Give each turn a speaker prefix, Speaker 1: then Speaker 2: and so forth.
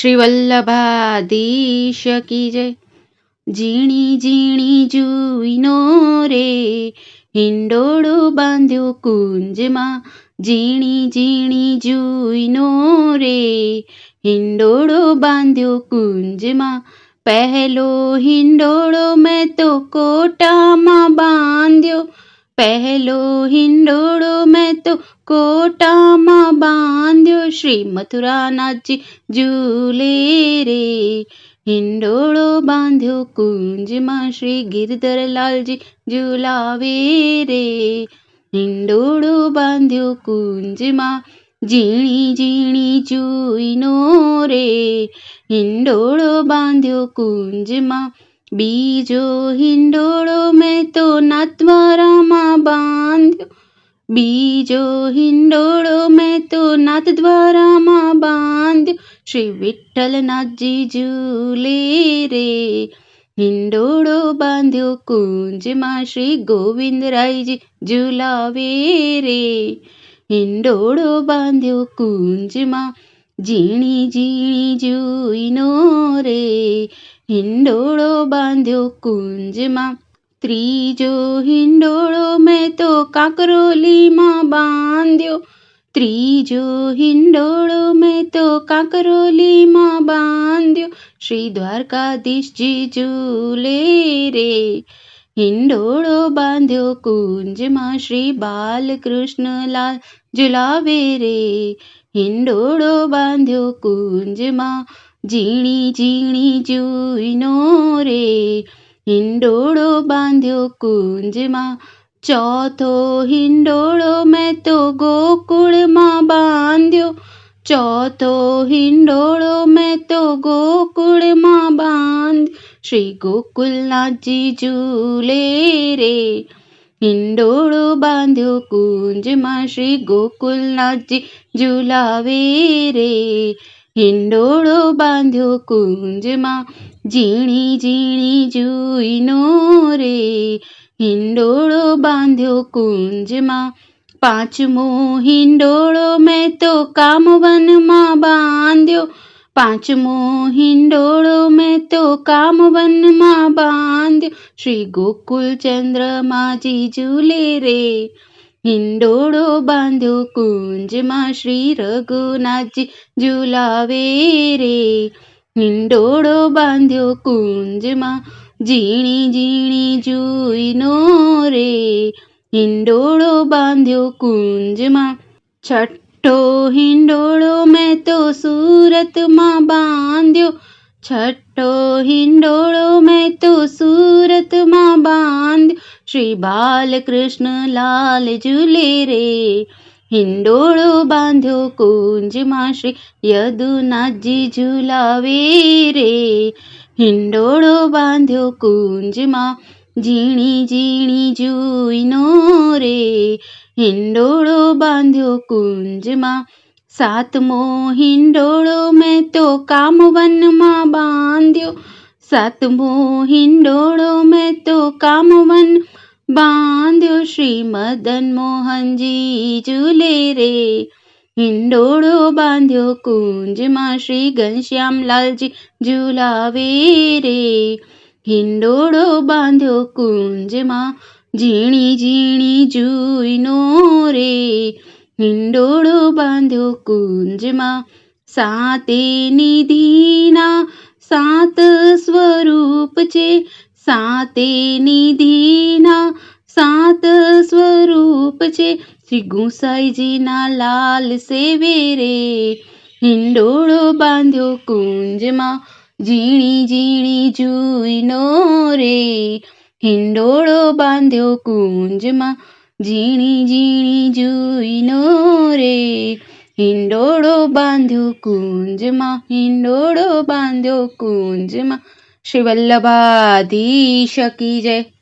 Speaker 1: શ્રી વલ્લભાધીશ કી જય. ઝીણી ઝીણી જુઈનો રે, હિંડોળો બાંધ્યો કુંજમાં. ઝીણી ઝીણી જુઈનો રે, હિંડોળો બાંધ્યો કુંજમાં. પહેલો હિંડોળો મેં તો કોટામાં બાંધ્યો. પહેલો હિંડોળો મેં તો કોટામાં બાંધ્યો. શ્રી મથુરાનાથજી ઝૂલે રે. હિંડોળો બાંધ્યો, કુંજમાં શ્રી ગિરધરલાલજી ઝુલાવે રે. હિંડોળો બાંધ્યો, કુંજમાં ઝીણી ઝીણી ચૂઈનો રે. હિંડોળો બાંધ્યો, કુંજમાં બીજો હિંડોળો મેં તો નાથદ્વારામાં બીજો હિંડોળો મેં તો નાથદ્વારામાં બાંધ્યો શ્રી વિઠ્ઠલનાથજી ઝૂલે રે હિંડોળો બાંધ્યો કુંજમાં શ્રી ગોવિંદરાયજી ઝુલાવે રે હિંડોળો બાંધ્યો કુંજમાં ઝીણી ઝીણી જુઈનો રે હિંડોળો બાંધ્યો કુંજમાં ત્રીજો હિંડોળો મેં તો કાકરોલીમાં બાંધ્યો. ત્રીજો હિંડોળો મેં તો કાકરોલીમાં બાંધ્યો. શ્રી દ્વારકાધીશજી ઝૂલે રે. હિંડોળો બાંધ્યો, કુંજમાં શ્રી બાલકૃષ્ણલાલ ઝુલાવે રે. હિંડોળો બાંધ્યો, કુંજમાં ઝીણી ઝીણી જુઈનો રે. હિંડોળો બાંધ્યો કુંજમાં, ચોથો હિંડોળો મેં તો ગોકુળમાં બાંધ્યો, ચોથો હિંડોળો મેં તો ગોકુળમાં બાંધ, શ્રી ગોકુલનાથજી ઝૂલે રે. હિંડોળો બાંધ્યો કુંજમાં, શ્રી ગોકુલનાથજી ઝુલાવે રે. હિંડોળો બાંધ્યો કુંજમાં, ઝીણી ઝીણી જુઈનો રે. હિંડોળો બાંધ્યો કુંજમાં, પાંચમો હિંડોળો મેં તો કામવનમાં બાંધ્યો. પાંચમો હિંડોળો મેં તો કામવનમાં બાંધ્યો. શ્રી ગોકુલચંદ્રમાજી ઝૂલે રે. હિંડોળો બાંધો કુંજમાં શ્રી રઘુનાથજી ઝુલાવે રે હિંડોળો બાંધ્યો કુંજમાં ઝીણી ઝીણી જુઈનો રે હિંડોળો બાંધ્યો કુંજમાં છઠ્ઠો હિંડોળો મેં તો સુરતમાં બાંધ્યો છઠ્ઠો હિંડોળો મેં તો સુરતમાં બાંધ્યો શ્રી બાલકૃષ્ણ લાલ ઝૂલે રે. હિંડોળો બાંધ્યો કુંજમાં શ્રી યદુનાથજી ઝુલાવે રે. હિંડોળો બાંધ્યો કુંજમાં ઝીણી ઝીણી જુઈનો રે. હિંડોળો બાંધ્યો કુંજમાં સાતમો હિંડોળો મેં તો કામવનમાં બાંધ્યો. સાતમો હિંડોળો મેં તો કામવન બાંધ્યો શ્રી મદન મોહનજી ઝૂલે રે. હિંડોળો બાંધ્યો કુંજમાં શ્રી ઘનશ્યામલાલજી ઝુલાવે રે. હિંડોળો બાંધ્યો કુંજમાં ઝીણી ઝીણી જુઈનો રે. હિંડોળો બાંધ્યો કુંજમાં સાતે નિધિના સાત સ્વરૂપ છે. સાતે નિધિના સાત સ્વરૂપ છે. શ્રી ગુસાઈજીના લાલ સેવે રે હિંડોળો બાંધ્યો કુંજમાં, ઝીણી ઝીણી જુઈનો રે. હિંડોળો બાંધ્યો કુંજમાં, ઝીણી ઝીણી જુઈનો રે. હિંડોળો બાંધ્યો કુંજમાં હિંડોળો બાંધ્યો કુંજમાં. શ્રી વલ્લભાધીશ કી જય.